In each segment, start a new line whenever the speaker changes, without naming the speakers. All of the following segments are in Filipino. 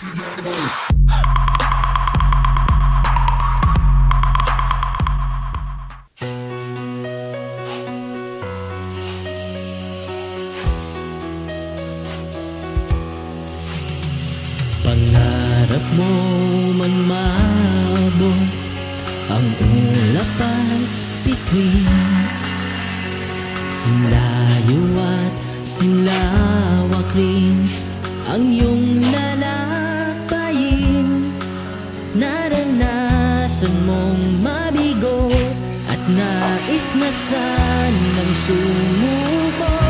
Pangarap mo man maabot Ang ulap at bituin Sinlayo at sinlawak rin Ang iyong nais na sanang sumuko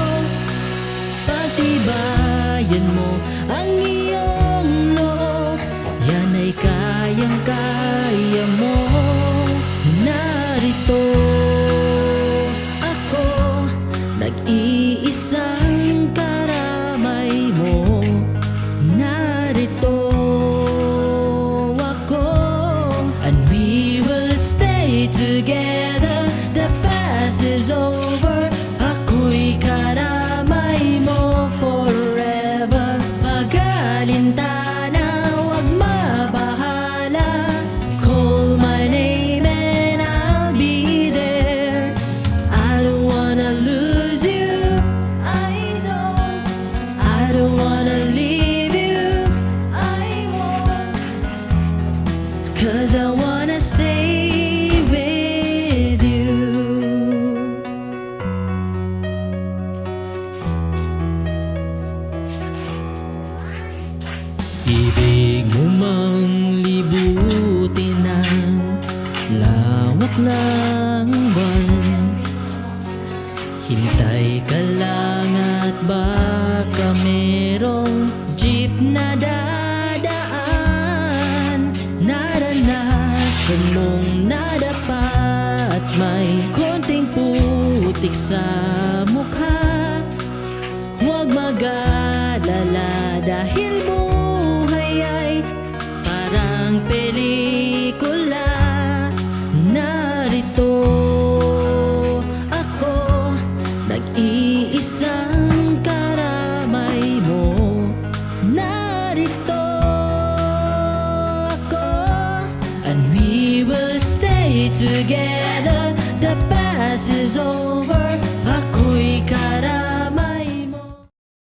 Cause I wanna stay with you. Ibig mo libutin ang lawak ng buwan. Hintay ka lang at baka jeep na dadaan Naranasan mong nadapa at may konting putik sa mukha. Huwag mag-alala dahil buhay ay parang pelikula together. The past is